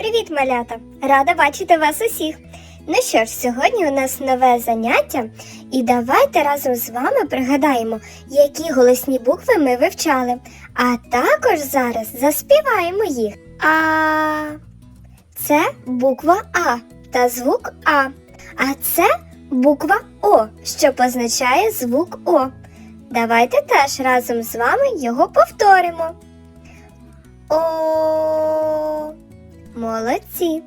Привіт, малята! Рада бачити вас усіх. Ну що ж, сьогодні у нас нове заняття, і давайте разом з вами пригадаємо, які голосні букви ми вивчали. А також зараз заспіваємо їх. А це буква А та звук А. А це буква О, що позначає звук О. Давайте теж разом з вами його повторимо. О. Молодці.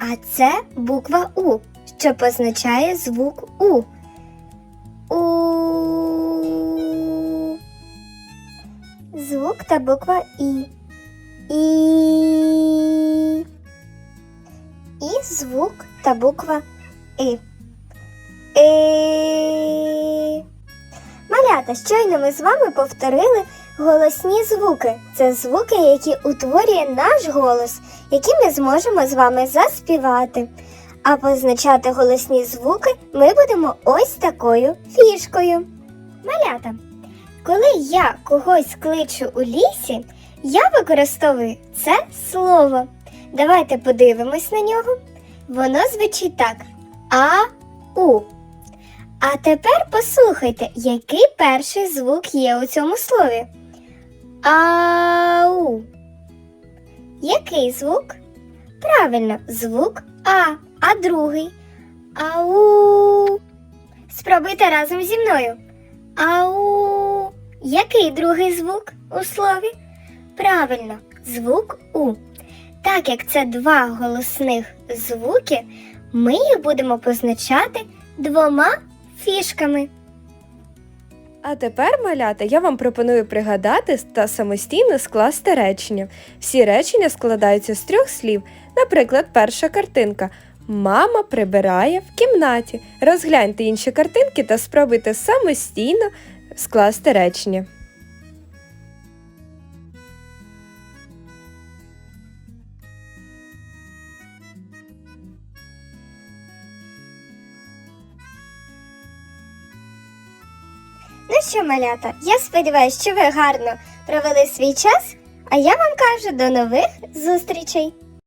А це буква У, що позначає звук У. У. Звук та буква І. І. І звук та буква І. І. Малята, щойно ми з вами повторили голосні звуки. Це звуки, які утворює наш голос, які ми зможемо з вами заспівати. А позначати голосні звуки ми будемо ось такою фішкою. Малята, коли я когось кличу у лісі, я використовую це слово. Давайте подивимось на нього. Воно звучить так: А-у. А тепер послухайте, який перший звук є у цьому слові. Ау. Який звук? Правильно, звук А, а другий. Ау. Спробуйте разом зі мною. Ау. Який другий звук у слові? Правильно, звук У. Так як це два голосних звуки, ми їх будемо позначати двома фішками. А тепер, малята, я вам пропоную пригадати та самостійно скласти речення. Всі речення складаються з трьох слів. Наприклад, перша картинка. Мама прибирає в кімнаті. Розгляньте інші картинки та спробуйте самостійно скласти речення. Ну що, малята, я сподіваюся, що ви гарно провели свій час, а я вам кажу до нових зустрічей!